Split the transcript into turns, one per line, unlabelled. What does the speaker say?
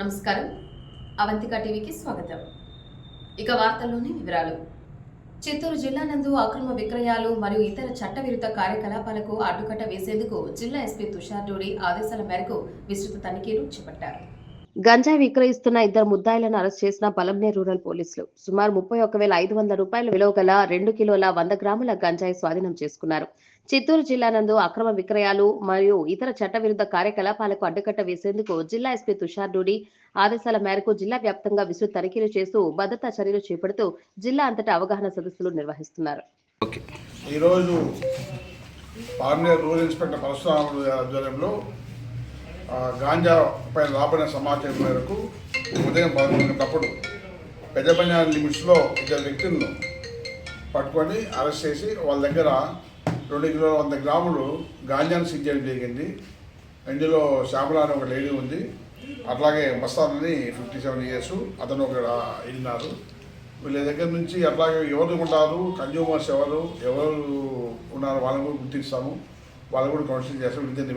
నమస్కారం. అవంతిక టీవీకి స్వాగతం. ఇక వార్తల్లోని వివరాలు. చిత్తూరు జిల్లా నందు అక్రమ విక్రయాలు మరియు ఇతర చట్టవిరుద్ధ కార్యకలాపాలకు అడ్డుకట్ట వేసేందుకు జిల్లా ఎస్పీ తుషార్ డోడి ఆదేశాల మేరకు విస్తృత తనిఖీలు చేపట్టారు. గంజాయి విక్రయిస్తున్న ఇద్దరు ముద్దాయిలను అరెస్ట్ చేసిన పలంనే రూరల్ పోలీసులు. సుమారు ముప్పై ఒక వేల ఐదు వందల రూపాయల విలువ గల రెండు కిలోల వంద గ్రాముల గంజాయి స్వాధీనం చేసుకున్నారు. చిత్తూరు జిల్లా నందు అక్రమ విక్రయాలు మరియు ఇతర చట్టవిరుద్ధ కార్యకలాపాలకు అడ్డుకట్ట వేసేందుకు జిల్లా ఎస్పీ తుషార్ డూడి ఆదేశాల మేరకు జిల్లా వ్యాప్తంగా విస్తృత తనిఖీలు చేస్తూ భద్రతా చర్యలు చేపడుతూ జిల్లా అంతటా అవగాహన సదస్సులు నిర్వహిస్తున్నారు.
ఓకే.
ఈరోజు రూరల్ ఇన్స్పెక్టర్ పరశురాముడు ఆధ్వర్యంలో గాంజా పైన రాబడిన సమాచారం మేరకు ఉదయం పదకొండు గంటలప్పుడు పెద్ద లిమిట్స్లో ఇద్దరు వ్యక్తులను పట్టుకొని అరెస్ట్ చేసి వాళ్ళ దగ్గర రెండు కిలోల వంద గ్రాములు గాంజాను సీజ్ చేయడం జరిగింది. ఇందులో శ్యామల అని ఒక లేడీ ఉంది. అట్లాగే మస్తానని ఫిఫ్టీ సెవెన్ ఇయర్స్ అతను ఒక వెళ్ళినారు వీళ్ళ దగ్గర నుంచి అట్లాగే ఎవరు ఉంటారు కన్జ్యూమర్స్ ఎవరు ఎవరు ఉన్నారు వాళ్ళని కూడా గుర్తిస్తాము. వాళ్ళు కూడా కౌన్సిలింగ్ చేస్తాం విత్ ఇన్